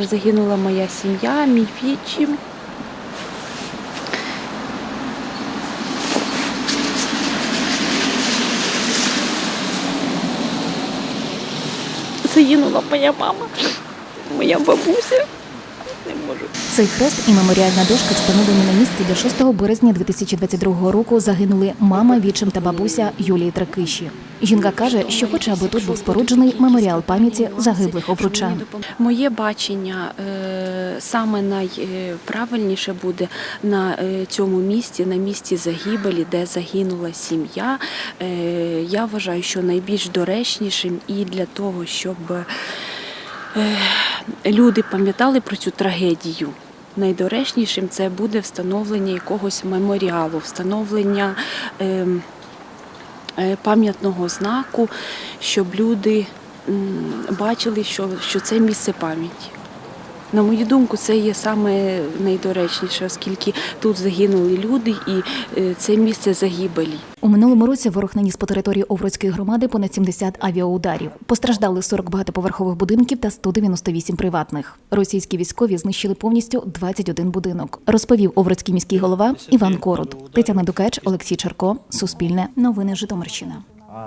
Загинула моя сім'я, мій відчим. Загинула моя мама, моя бабуся. Цей хрест і меморіальна дошка встановлені на місці, де 6 березня 2022 року загинули мама, вічим та бабуся Юлії Тракиші. Жінка каже, що хоче, аби тут був споруджений меморіал пам'яті загиблих овручан. Моє бачення е, саме найправильніше буде на е, цьому місці, на місці загибелі, де загинула сім'я. Е, Я вважаю, що найбільш доречнішим і для того, щоб люди пам'ятали про цю трагедію. Найдоречнішим це буде встановлення якогось меморіалу, встановлення ем, пам'ятного знаку, щоб люди бачили, що, що це місце пам'яті. На мою думку, це є саме найдоречніше, оскільки тут загинули люди і е, це місце загибелі. У минулому році ворог наніс по території Овруцької громади понад 70 авіаударів. Постраждали 40 багатоповерхових будинків та 198 приватних. Російські військові знищили повністю 21 будинок. Розповів Овруцький міський голова Іван Корут. Тетяна Дукач, Олексій Черко, Суспільне, Новини Житомирщина.